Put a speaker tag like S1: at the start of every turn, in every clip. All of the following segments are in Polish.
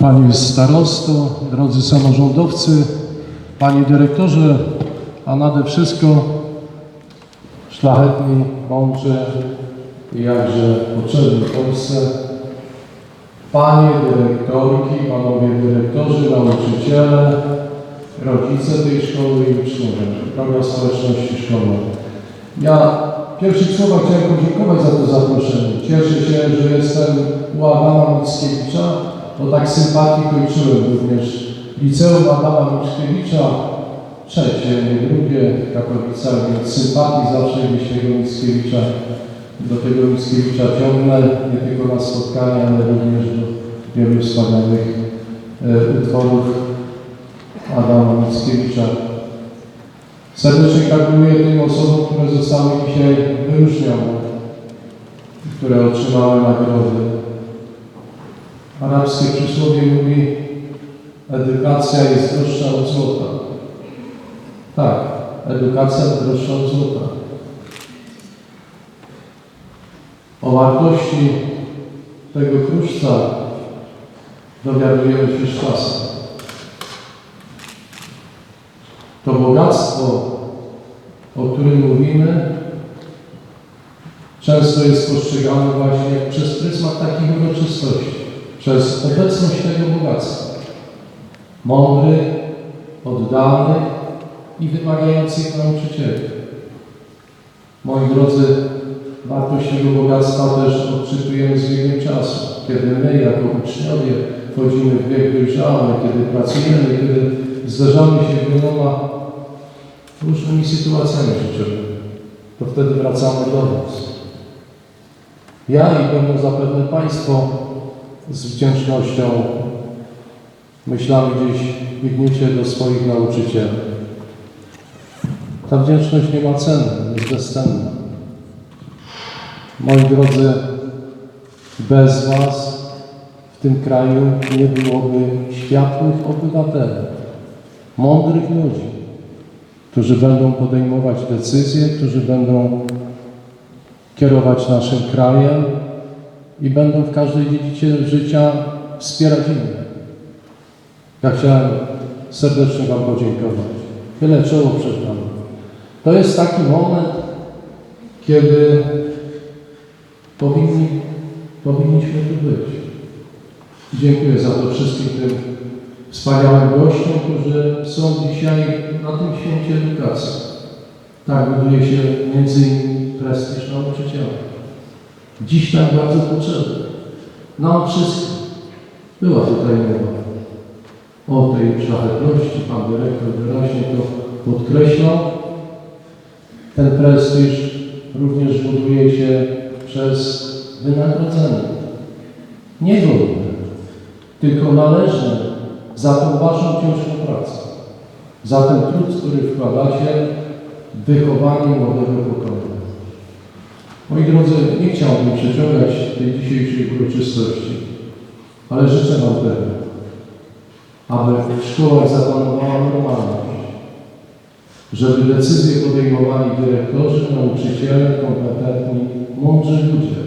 S1: Panie starosto, drodzy samorządowcy, Panie dyrektorze, a nade wszystko szlachetni, mądrzy i jakże potrzebni Polsce, Panie dyrektorki, Panowie dyrektorzy, nauczyciele, rodzice tej szkoły i uczniowie, droga społeczności szkoły. Ja w pierwszych słowach chciałem podziękować za to zaproszenie. Cieszę się, że jestem u Adama Mickiewicza, bo tak sympatii kończyłem również liceum Adama Mickiewicza, trzecie, drugie w Katowicach, więc sympatii zawsze jeśli Mickiewicza do tego Mickiewicza ciągnę, nie tylko na spotkania, ale również do wielu wspaniałych e, utworów Adama Mickiewicza. Serdecznie gratuluję tym osobom, które zostały dzisiaj wyróżnione, które otrzymały nagrody. Arabskie przysłowie mówi, edukacja jest droższa od złota. Tak, edukacja droższa od złota. O wartości tego kruszca dowiadujemy się z czasem. To bogactwo, o którym mówimy, często jest postrzegane właśnie przez pryzmat takich uroczystości, przez obecność tego bogactwa. Mądry, oddany i wymagających nauczycieli. Moi drodzy, wartość tego bogactwa też odczytujemy z biegiem czasu, kiedy my jako uczniowie wchodzimy w wiek dojrzały, kiedy pracujemy, kiedy zderzamy się wieloma różnymi sytuacjami życiowymi, to wtedy wracamy do nas. Ja i będą zapewne Państwo z wdzięcznością myślami gdzieś biegniecie do swoich nauczycieli. Ta wdzięczność nie ma ceny, jest bezcenna. Moi drodzy, bez Was w tym kraju nie byłoby światłych obywateli, mądrych ludzi, którzy będą podejmować decyzje, którzy będą kierować naszym krajem i będą w każdej dziedzinie życia wspierać innych. Ja chciałem serdecznie Wam podziękować. Tyle czoło przed Wami. To jest taki moment, kiedy powinni, powinniśmy tu być. Dziękuję za to wszystkim tym wspaniałym gościom, którzy są dzisiaj na tym święcie edukacji. Tak buduje się między innymi prestiż nauczyciela. Dziś tak bardzo potrzebny. Nam wszystkim. Była tutaj mowa o tej szlachetności. Pan dyrektor wyraźnie to podkreślał. Ten prestiż również buduje się przez wynagrodzenie. Nie godne, tylko należne za tą Waszą ciężką pracę. Za ten trud, który wkładacie w wychowanie młodego pokolenia. Moi drodzy, nie chciałbym przeciągać tej dzisiejszej uroczystości, ale życzę Wam tego, aby w szkołach zapanowała normalność, żeby decyzje podejmowali dyrektorzy, nauczyciele, kompetentni, mądrzy ludzie,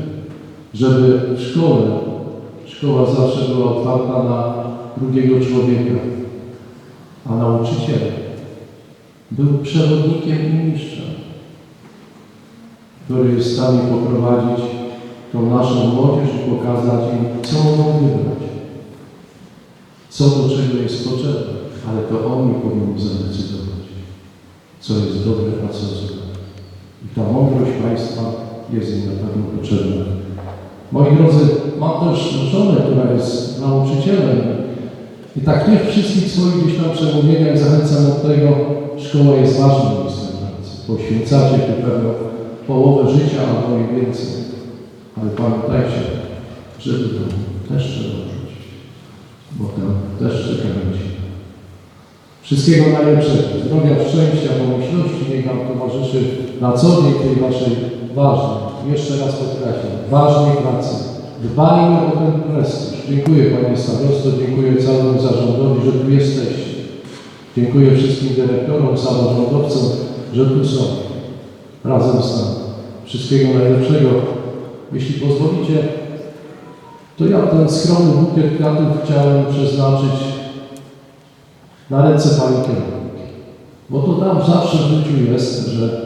S1: żeby w szkole, szkoła zawsze była otwarta na drugiego człowieka, a nauczyciel był przewodnikiem i mistrzem, który jest w stanie poprowadzić tą naszą młodzież i pokazać im, co mogą wybrać, co do czego jest potrzebne, ale to oni powinni zadecydować, co jest dobre, a co złe. I ta mądrość Państwa jest im na pewno potrzebna. Moi drodzy, mam też żonę, która jest nauczycielem i tak w wszystkich swoich gdzieś tam przemówieniach zachęcam do tego, szkoła jest ważnym miejscem pracy. Poświęcacie tu pewno połowę życia albo i więcej. Ale pamiętajcie, że do domu też trzeba wrócić, bo tam też czeka rodzina. Wszystkiego najlepszego, zdrowia, szczęścia, pomyślności, niech Wam towarzyszy na co dzień tej Waszej ważnej, jeszcze raz podkreślam, ważnej pracy. Dbajmy o ten prestiż. Dziękuję Panie Starosto, dziękuję całemu zarządowi, że tu jesteście. Dziękuję wszystkim dyrektorom, samorządowcom, że tu są, razem z nami. Wszystkiego najlepszego. Jeśli pozwolicie, to ja ten skromny bukiet kwiatów chciałem przeznaczyć na ręce Pani kierownik. Bo to tam zawsze w życiu jest, że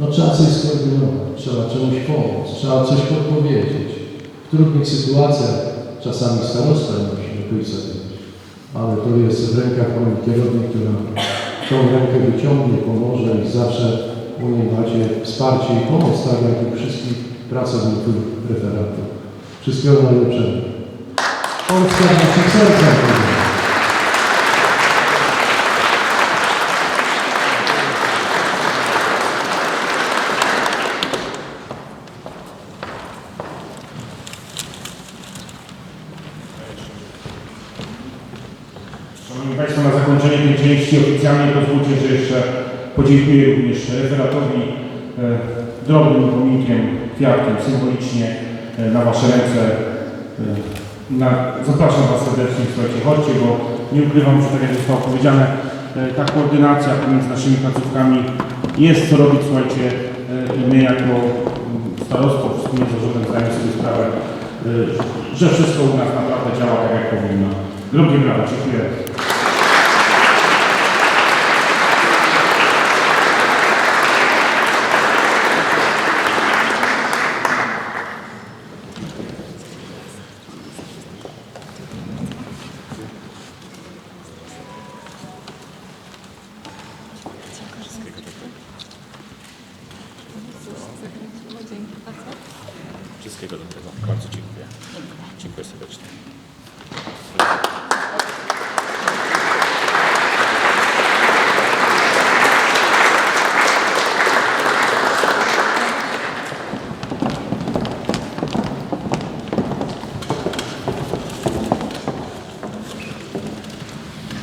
S1: no, trzeba coś skoordynować, trzeba czemuś pomóc, trzeba coś podpowiedzieć. Trudnych sytuacjach czasami starosta musimy pójść sobie. Ale to jest w rękach Pani kierownik, która tą rękę wyciągnie, pomoże i zawsze u niej macie wsparcie i pomoc, tak jak i wszystkich pracowników referatu. Wszystkiego najlepszego. Polska.
S2: Szanowni Państwo, na zakończenie tej części oficjalnie pozwólcie, że jeszcze podziękuję również referatowi e, drobnym pomnikiem, kwiatkiem, symbolicznie e, na Wasze ręce. E, na, zapraszam Was serdecznie, słuchajcie, chodźcie, bo nie ukrywam, że tak jak zostało powiedziane, e, ta koordynacja pomiędzy naszymi placówkami jest co robić, słuchajcie, e, my jako starostwo wspólnie z zarządem zdajemy sobie sprawę, e, że wszystko u nas naprawdę działa tak jak powinno. Drugie brawo, dziękuję.
S3: Wszystkiego dobrego. Bardzo dziękuję. Dziękuję serdecznie.